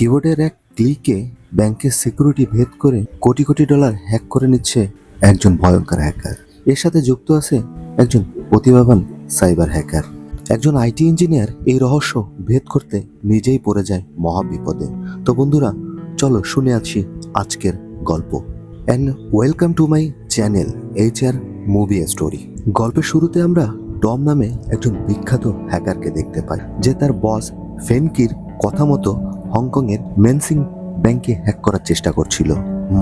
কিবোর্ডের এক ক্লিকে ব্যাংকের সিকিউরিটি ভেদ করে কোটি কোটি ডলার হ্যাক করে নিচ্ছে একজন ভয়ঙ্কর হ্যাকার এর সাথে যুক্ত আছে একজন প্রতিভাবান সাইবার হ্যাকার একজন আইটি ইঞ্জিনিয়ার এই রহস্য ভেদ করতে নিজেই পড়ে যায় মহা বিপদে তো বন্ধুরা, চলো শুনে আছি আজকের গল্প। And welcome to my channel H R movie story গল্পের শুরুতে আমরা টম নামে একজন বিখ্যাত হ্যাকারকে দেখতে পাই, যে তার বস ফেনকির কথা মতো হংকংয়ের মেনসিং ব্যাংকে হ্যাক করার চেষ্টা করছিল।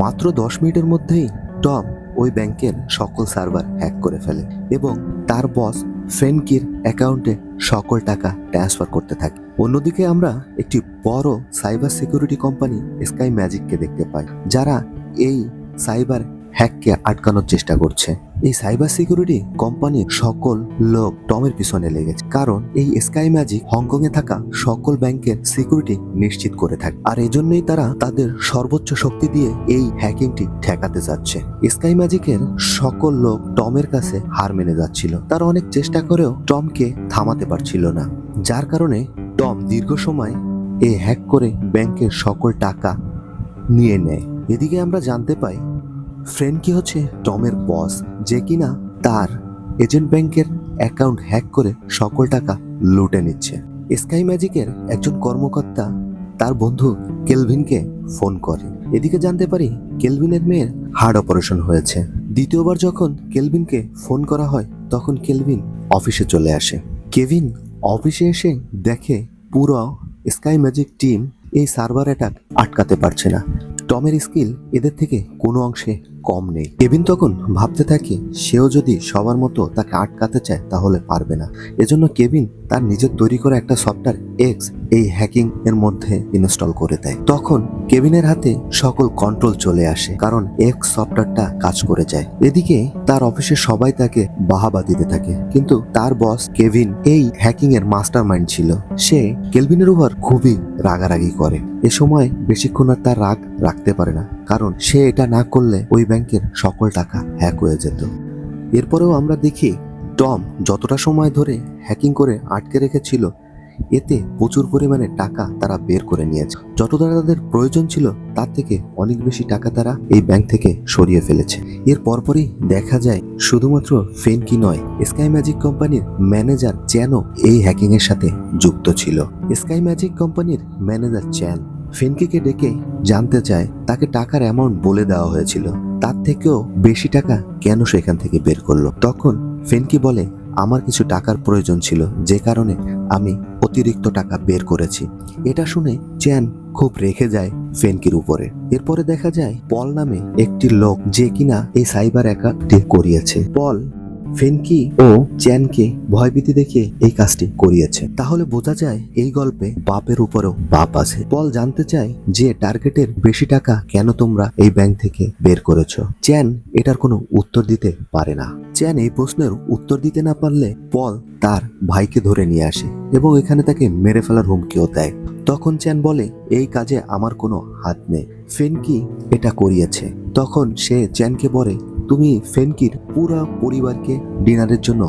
মাত্র দশ মিনিটের মধ্যেই টম ওই ব্যাংকের সকল সার্ভার হ্যাক করে ফেলে এবং তার বস ফেনকির অ্যাকাউন্টে সকল টাকা ট্রান্সফার করতে থাকে। অন্যদিকে আমরা একটি বড় সাইবার সিকিউরিটি কোম্পানি স্কাই ম্যাজিককে দেখতে পাই, যারা এই সাইবার হ্যাককে আটকানোর চেষ্টা করছে। এই সাইবার সিকিউরিটি কোম্পানির সকল লোক টমের পিছনে লেগেছে। কারণ এই স্কাই ম্যাজিক হংকং এ থাকা সকল ব্যাংকের সিকিউরিটি নিশ্চিত করে থাকে। আর এজন্যই তারা তাদের সর্বোচ্চ শক্তি দিয়ে এই হ্যাকিংটি ঠেকাতে যাচ্ছে। স্কাই ম্যাজিকের সকল লোক টমের কাছে হার মেনে যাচ্ছিল। তারা অনেক চেষ্টা করেও টমকে থামাতে পারছিল না। যার কারণে টম দীর্ঘ সময় এ হ্যাক করে ব্যাংকের সকল টাকা নিয়ে নেয়। এদিকে আমরা জানতে পাই ফ্রেন্ডকি হচ্ছে? টমের বস যে কিনা তার এজেন্ট ব্যাংকের অ্যাকাউন্ট হ্যাক করে সকল টাকা লুটে নিচ্ছে। স্কাই ম্যাজিকের একজন কর্মকর্তা তার বন্ধু কেলভিনকে ফোন করে। এদিকে জানতে পারি কেলভিনের মেয়ের হার্ট অপারেশন হয়েছে। দ্বিতীয়বার যখন কেলভিনকে ফোন করা হয়, তখন কেলভিন অফিসে চলে আসে। কেভিন অফিসে এসে দেখে পুরো স্কাই ম্যাজিক টিম এই সার্ভার অ্যাটাক আটকাতে পারছে না। টমের স্কিল এদের থেকে কোনো অংশে কম নেই। কেভিন তখন ভাবতে থাকে, সেও যদি সবার মতো তাকে আটকাতে চায় তাহলে পারবে না। এজন্য কেভিন তার নিজের তৈরি করা একটা সফটওয়্যার এক্স এই হ্যাকিং এর মধ্যে ইনস্টল করে দেয়। তখন কেবিনের হাতে সকল কন্ট্রোল চলে আসে, কারণ এক্স সফটওয়্যারটা কাজ করে যায়। এদিকে তার অফিসে সবাই তাকে বাহাবা দিতে থাকে, কিন্তু তার বস কেভিন এই হ্যাকিং এর মাস্টার মাইন্ড ছিল। সে কেলভিনের উপর খুবই রাগারাগি করে। এ সময় বেশিক্ষণ আর তার রাগ রাখতে পারে না। কারণ সে এটা না করলে ওই ব্যাংকের সকল টাকা হ্যাক হয়ে যেত। এরপরেও আমরা দেখি, টম যতটা সময় ধরে হ্যাকিং করে আটকে রেখেছিল, এতে প্রচুর পরিমাণে টাকা তারা বের করে নিয়েছে। যতটা তাদের প্রয়োজন ছিল, তার থেকে অনেক বেশি টাকা তারা এই ব্যাংক থেকে সরিয়ে ফেলেছে। এর পরপরই দেখা যায়, শুধুমাত্র ফেনকি নয় স্কাই ম্যাজিক কোম্পানির ম্যানেজার চ্যানও এই হ্যাকিং এর সাথে যুক্ত ছিল। স্কাই ম্যাজিক কোম্পানির ম্যানেজার চ্যান ফেনকিকে ডেকে জানতে চায় তাকে টাকার অ্যামাউন্ট বলে দেওয়া হয়েছিল। তার থেকেও বেশি টাকা কেন সেখান থেকে বের করল? তখন ফেনকি বলে, আমার কিছু টাকার প্রয়োজন ছিল, যে কারণে আমি অতিরিক্ত টাকা বের করেছি। এটা শুনে চ্যান খুব রেখে যায় ফেনকির উপরে। এরপরে দেখা যায়, পল নামে একটি লোক যে কিনা এই সাইবার অ্যাকাউন্টটি করিয়েছে। পল ফেনকি ও চ্যানকে ভয়ভীতি দেখে এই কাজটি করিয়েছে। তাহলে বোঝা যায় এই গল্পে বাপের উপরেও বাপ আছে। পল জানতে চায় যে টার্গেটের বেশি টাকা কেন তোমরা এই ব্যাংক থেকে বের করেছ। চ্যান এটার কোনো উত্তর দিতে পারে না। চ্যান এই প্রশ্নের উত্তর দিতে না পারলে পল তার ভাইকে ধরে নিয়ে আসে এবং এখানে তাকে মেরে ফেলার হুমকিও দেয়। তখন চ্যান বলে, এই কাজে আমার কোনো হাত নেই। ফেনকি এটা করিয়েছে। তখন সে চ্যানকে বলে তুমি ফেনকির পুরা পরিবারকে ডিনারের জন্য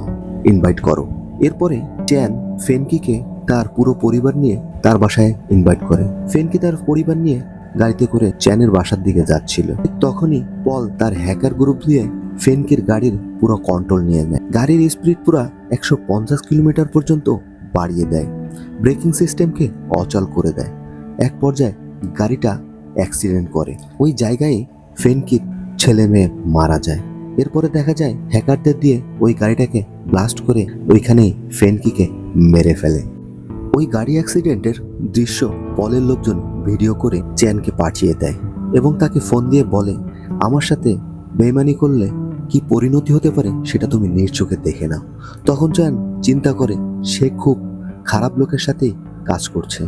ইনভাইট করো। এরপরে চ্যান ফেনকিকে তার পুরো পরিবার নিয়ে তার বাসায় ইনভাইট করে। ফেনকি তার পরিবার নিয়ে গাড়িতে করে চ্যানের বাসার দিকে যাচ্ছিল। তখনই পল তার হ্যাকার গ্রুপ দিয়ে ফেনকির গাড়ির পুরো কন্ট্রোল নিয়ে নেয়। গাড়ির স্পিড পুরা একশো পঞ্চাশ কিলোমিটার পর্যন্ত বাড়িয়ে দেয়। ব্রেকিং সিস্টেমকে অচল করে দেয়। এক পর্যায়ে গাড়িটা অ্যাক্সিডেন্ট করে। ওই জায়গায় ফেনকির ছেলে মেয়ে মারা যায়। এরপরে দেখা যায় হ্যাকারদের দিয়ে ওই গাড়িটাকে ব্লাস্ট করে ওইখানেই ফেনকিকে মেরে ফেলে। ওই গাড়ি অ্যাক্সিডেন্টের দৃশ্য পলের লোকজন ভিডিও করে চ্যানকে পাঠিয়ে দেয় এবং তাকে ফোন দিয়ে বলে, আমার সাথে বেমানি করলে কি পরিণতি হতে পারে সেটা তুমি নিজ চোখে দেখে নাও। তখন চ্যান চিন্তা করে, সে খুব খারাপ লোকের সাথেই কাজ করছে।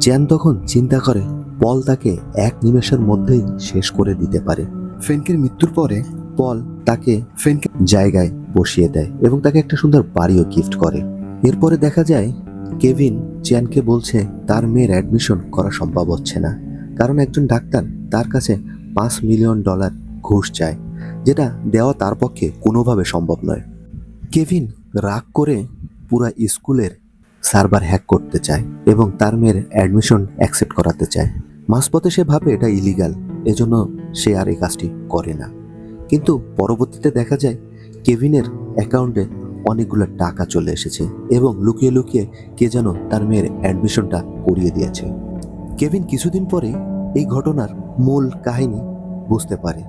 চ্যান তখন চিন্তা করে পল তাকে এক নিমেষের মধ্যেই শেষ করে দিতে পারে। ফেনকের মৃত্যুর পরে পল তাকে ফেনকে জায়গায় বসিয়ে দেয় এবং তাকে একটা সুন্দর বাড়িও গিফট করে। এরপরে দেখা যায় কেভিন চ্যানকে বলছে, তার মেয়ের অ্যাডমিশন করা সম্ভব হচ্ছে না। কারণ একজন ডাক্তার তার কাছে পাঁচ মিলিয়ন ডলার ঘুষ চায়, যেটা দেওয়া তার পক্ষে কোনোভাবে সম্ভব নয়। কেভিন রাগ করে পুরা স্কুলের সার্ভার হ্যাক করতে চায় এবং তার মেয়ের অ্যাডমিশন অ্যাকসেপ্ট করাতে চায়। মাঝপথে সে ভাবে এটা ইলিগাল এজন্য সে আর এই কাজটি করে না। কিন্তু পরবর্তীতে দেখা যায়, কেভিনের অ্যাকাউন্টে অনেকগুলো টাকা চলে এসেছে এবং লুকিয়ে লুকিয়ে কে যেন তার মেয়ের অ্যাডমিশনটা করিয়ে দিয়েছে। কেভিন কিছুদিন পরে এই ঘটনার মূল কাহিনী বুঝতে পারে।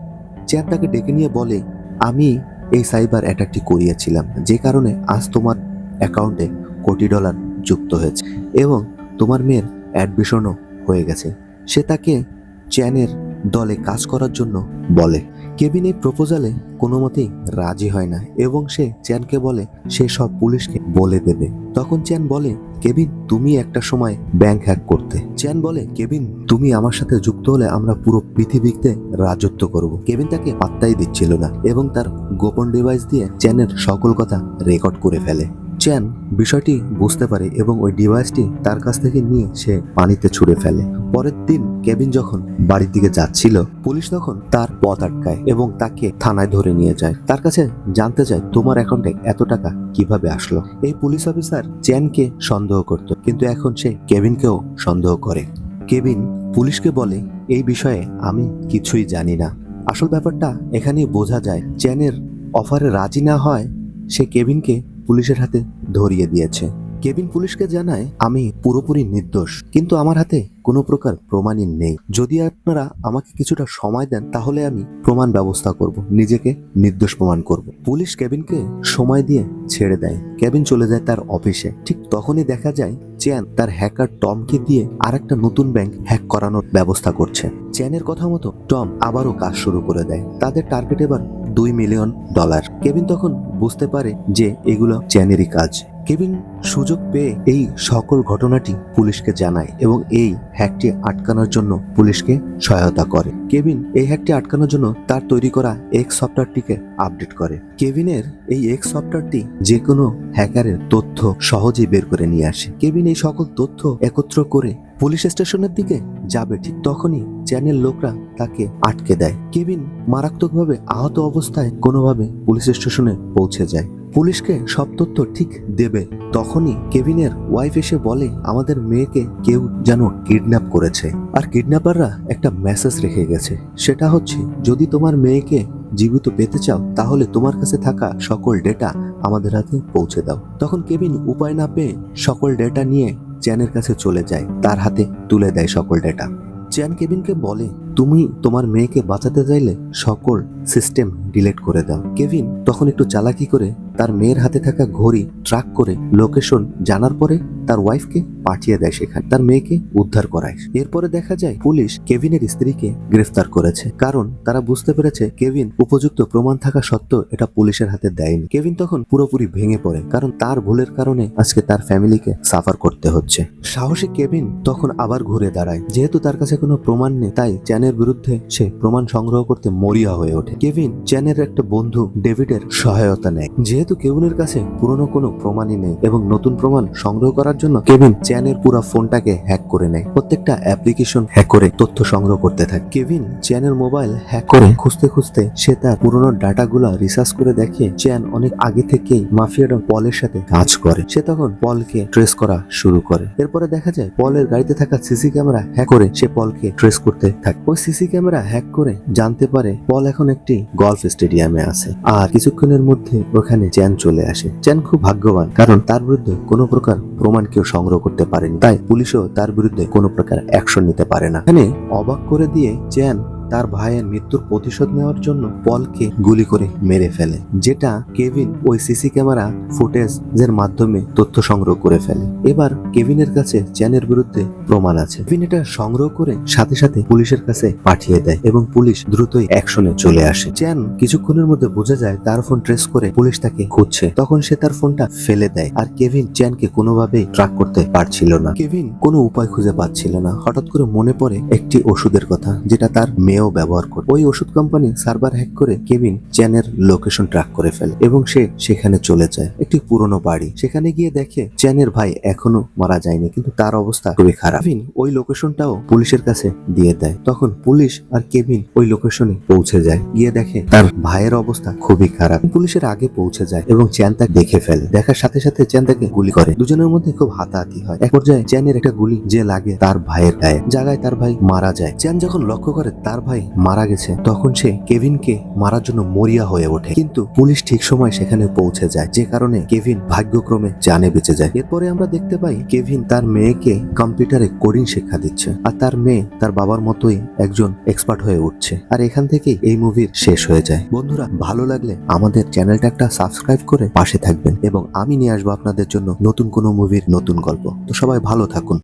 চ্যান তাকে ডেকে নিয়ে বলে, আমি এই সাইবার অ্যাটাকটি করিয়েছিলাম, যে কারণে আজ তোমার অ্যাকাউন্টে কোটি ডলার যুক্ত হয়েছে এবং তোমার মেয়ের অ্যাডমিশনও হয়ে গেছে। সে তাকে চ্যানের দলে কাজ করার জন্য বলে। কেবিন এই প্রপোজালে কোনো মতেই রাজি হয় না এবং সে চ্যানকে বলে, সে সব পুলিশকে বলে দেবে। তখন চ্যান বলে, কেবিন, তুমি একটা সময় ব্যাংক হ্যাক করতে। চ্যান বলে, কেবিন, তুমি আমার সাথে যুক্ত হলে আমরা পুরো পৃথিবীতে রাজত্ব করব। কেবিন তাকে পাত্তাই দিচ্ছিল না এবং তার গোপন ডিভাইস দিয়ে চ্যানের সকল কথা রেকর্ড করে ফেলে। চ্যান বিষয়টি বুঝতে পারে এবং ওই ডিভাইসটি তার কাছ থেকে নিয়ে সে পানিতে ছুঁড়ে ফেলে। পরের দিন কেবিন যখন বাড়ির দিকে যাচ্ছিল, পুলিশ তখন তার পথ আটকায় এবং তাকে থানায় ধরে নিয়ে যায়। তার কাছে জানতে চায়, তোমার অ্যাকাউন্টে এত টাকা কীভাবে আসলো? এই পুলিশ অফিসার চ্যানকে সন্দেহ করত, কিন্তু এখন সে কেভিনকেও সন্দেহ করে। কেভিন পুলিশকে বলে, এই বিষয়ে আমি কিছুই জানি না। আসল ব্যাপারটা এখানেই বোঝা যায়, চ্যানের অফারে রাজি না হয় সে কেভিনকে পুলিশের হাতে ধরিয়ে দিয়েছে। কেবিন পুলিশকে জানায়, আমি পুরোপুরি নির্দোষ, কিন্তু আমার হাতে কোনো প্রকার প্রমাণই নেই। যদি আপনারা আমাকে কিছুটা সময় দেন, তাহলে আমি প্রমাণ ব্যবস্থা করব, নিজেকে নির্দোষ প্রমাণ করব। পুলিশ কেবিনকে সময় দিয়ে ছেড়ে দেয়। কেবিন চলে যায় তার অফিসে। ঠিক তখনই দেখা যায়, চ্যান তার হ্যাকার টমকে দিয়ে আরেকটা নতুন ব্যাংক হ্যাক করানোর ব্যবস্থা করছে। চ্যানের কথা মতো টম আবারও কাজ শুরু করে দেয়। তাদের টার্গেট এবার দুই মিলিয়ন ডলার। কেবিন তখন বুঝতে পারে যে এগুলো চ্যানেরই কাজ। কেভিন সুযোগ পেয়ে এই সকল ঘটনাটি পুলিশকে জানায় এবং এই হ্যাকটি আটকানোর জন্য পুলিশকে সহায়তা করে। কেবিন এই হ্যাকটি আটকানোর জন্য তার তৈরি করা এক্স সফটওয়্যারটিকে আপডেট করে। কেবিনের এই এক্স সফটওয়্যারটি যে কোনো হ্যাকারের তথ্য সহজেই বের করে নিয়ে আসে। কেবিন এই সকল তথ্য একত্র করে পুলিশ স্টেশনের দিকে যাবে ঠিক তখনই চ্যানেল লোকরা তাকে আটকে দেয়। কেবিন মারাত্মকভাবে আহত অবস্থায় কোনোভাবে পুলিশ স্টেশনে পৌঁছে যায়। পুলিশকে সব তথ্য ঠিক দেবে। তখনই কেভিনের ওয়াইফ এসে বলে, আমাদের মেয়েকে কেউ যেন কিডন্যাপ করেছে। আর কিডন্যাপাররা একটা মেসেজ রেখে গেছে। সেটা হচ্ছে, যদি তোমার মেয়েকে জীবিত পেতে চাও, তাহলে তোমার কাছে থাকা সকল ডেটা আমাদের হাতে পৌঁছে দাও। তখন কেভিন উপায় না পেয়ে সকল ডেটা নিয়ে চ্যানের কাছে চলে যায়, তার হাতে তুলে দেয় সকল ডেটা চ্যান কেভিনকে বলে তুমি তোমার মেয়েকে বাঁচাতে চাইলে সকল সিস্টেম ডিলেট করে দাও। কেভিন তখন একটু চালাকি করে তার মেয়ের হাতে থাকা ঘড়ি ট্রাক করে লোকেশন জানার পরে তার ওয়াইফকে পাঠিয়ে দেয় সেখানে। তার মেয়েকে উদ্ধার করায়। এরপরে দেখা যায় পুলিশ কেভিনের স্ত্রীকে গ্রেফতার করেছে। কারণ তারা বুঝতে পেরেছে কেভিন উপযুক্ত প্রমাণ থাকা সত্ত্বেও এটা পুলিশের হাতে দেয়নি। কেভিন তখন পুরোপুরি ভেঙে পড়ে, কারণ তার ভুলের কারণে আজকে তার ফ্যামিলিকে সাফার করতে হচ্ছে। সাহসী কেভিন তখন আবার ঘুরে দাঁড়ায়। যেহেতু তার কাছে কোনো প্রমাণ নেই, তাই চ্যানের বিরুদ্ধে সে প্রমাণ সংগ্রহ করতে মরিয়া হয়ে ওঠে। কেভিন চ্যানের একটা বন্ধু ডেভিডের সহায়তা নেয়। যেহেতু কেভিনের কাছে পুরনো কোনো প্রমাণই নেই এবং নতুন প্রমাণ সংগ্রহ করার জন্য কেভিন চ্যানের পুরো ফোনটাকে হ্যাক করে নেয়। প্রত্যেকটা অ্যাপ্লিকেশন হ্যাক করে তথ্য সংগ্রহ করতে থাকে। কেভিন চ্যানের মোবাইল হ্যাক করে খুঁজতে খুঁজতে সে তার পুরনো ডাটাগুলো রিসার্চ করে দেখে চ্যান অনেক আগে থেকেই মাফিয়া পলের সাথে কাজ করে। সে তখন পলকে ট্রেস করা শুরু করে। এরপরে দেখা যায় পলের গাড়িতে থাকা সিসি ক্যামেরা হ্যাক করে সে পলকে ট্রেস করতে থাকে। ওই সিসি ক্যামেরা হ্যাক করে জানতে পারে পল এখন একটি গলফ স্টেডিয়ামে আছে। আর কিছুক্ষণের মধ্যে ওখানে চ্যান চলে আসে। চ্যান খুব ভাগ্যবান, কারণ তার বিরুদ্ধে কোনো প্রকার প্রমাণ কেউ সংগ্রহ করতে পারেনি। তাই পুলিশও তার বিরুদ্ধে কোনো প্রকার অ্যাকশন নিতে পারে না। এখানে অবাক করে দিয়ে চ্যান তার ভাইয়ের মৃত্যুর প্রতিশোধ নেওয়ার জন্য পলকে গুলি করে মেরে ফেলে, যেটা কেভিন ওই সিসি ক্যামেরা ফুটেজের মাধ্যমে তথ্য সংগ্রহ করে ফেলে। এবার কেভিনের কাছে চ্যানের বিরুদ্ধে প্রমাণ আছে। কেভিন এটা সংগ্রহ করে সাথে সাথে পুলিশের কাছে পাঠিয়ে দেয় এবং পুলিশ দ্রুতই অ্যাকশনে চলে আসে। চ্যান কিছুক্ষণের মধ্যে বোঝা যায় তার ফোন ট্রেস করে পুলিশ তাকে খুঁজছে। তখন সে তার ফোনটা ফেলে দেয় আর কেভিন চ্যানকে কোনোভাবেই ট্রাক করতে পারছিল না। কেভিন কোনো উপায় খুঁজে পাচ্ছিল না। হঠাৎ করে মনে পড়ে একটি ওষুধের কথা, যেটা তার মেয়ে মেয়েও ব্যবহার করে ওই ওষুধ কোম্পানি সার্ভার হ্যাক করে কেভিন চ্যানের লোকেশন ট্র্যাক করে ফেলে এবং সে সেখানে চলে যায়। একটি পুরনো বাড়ি। সেখানে গিয়ে দেখে চ্যানের ভাই এখনও মারা যায়নি, কিন্তু তার অবস্থা খুবই খারাপ। কেভিন ওই লোকেশনটাও পুলিশের কাছে দিয়ে দেয়। তখন পুলিশ আর কেভিন ওই লোকেশনে পৌঁছে যায়। গিয়ে দেখে তার ভাইয়ের অবস্থা খুবই খারাপ। পুলিশের আগে পৌঁছে যায় এবং চ্যান তাকে দেখে ফেলে। দেখার সাথে সাথে চ্যান তাকে গুলি করে। দুজনের মধ্যে খুব হাতাহাতি হয়। এক পর্যায়ে চ্যানের একটা গুলি যে লাগে তার ভাইয়ের গায়ে। জায়গায় তার ভাই মারা যায়। চ্যান যখন লক্ষ্য করে তার ভাই মারা গেছে, তখন সে কেভিনকে মারার জন্য মরিয়া হয়ে ওঠে। কিন্তু পুলিশ ঠিক সময় সেখানে পৌঁছে যায়, যে কারণে কেভিন ভাগ্যক্রমে জানে বেঁচে যায়। এরপরে আমরা দেখতে পাই কেভিন তার মেয়েকে কম্পিউটারে কোডিং শিক্ষা দিচ্ছে আর তার মেয়ে তার বাবার মতোই একজন এক্সপার্ট হয়ে উঠছে। আর এখান থেকেই এই মুভির শেষ হয়ে যায়। বন্ধুরা, ভালো লাগলে আমাদের চ্যানেলটা একটা সাবস্ক্রাইব করে পাশে থাকবেন এবং আমি নিয়ে আসব আপনাদের জন্য নতুন কোনো মুভির নতুন গল্প। তো সবাই ভালো থাকুন।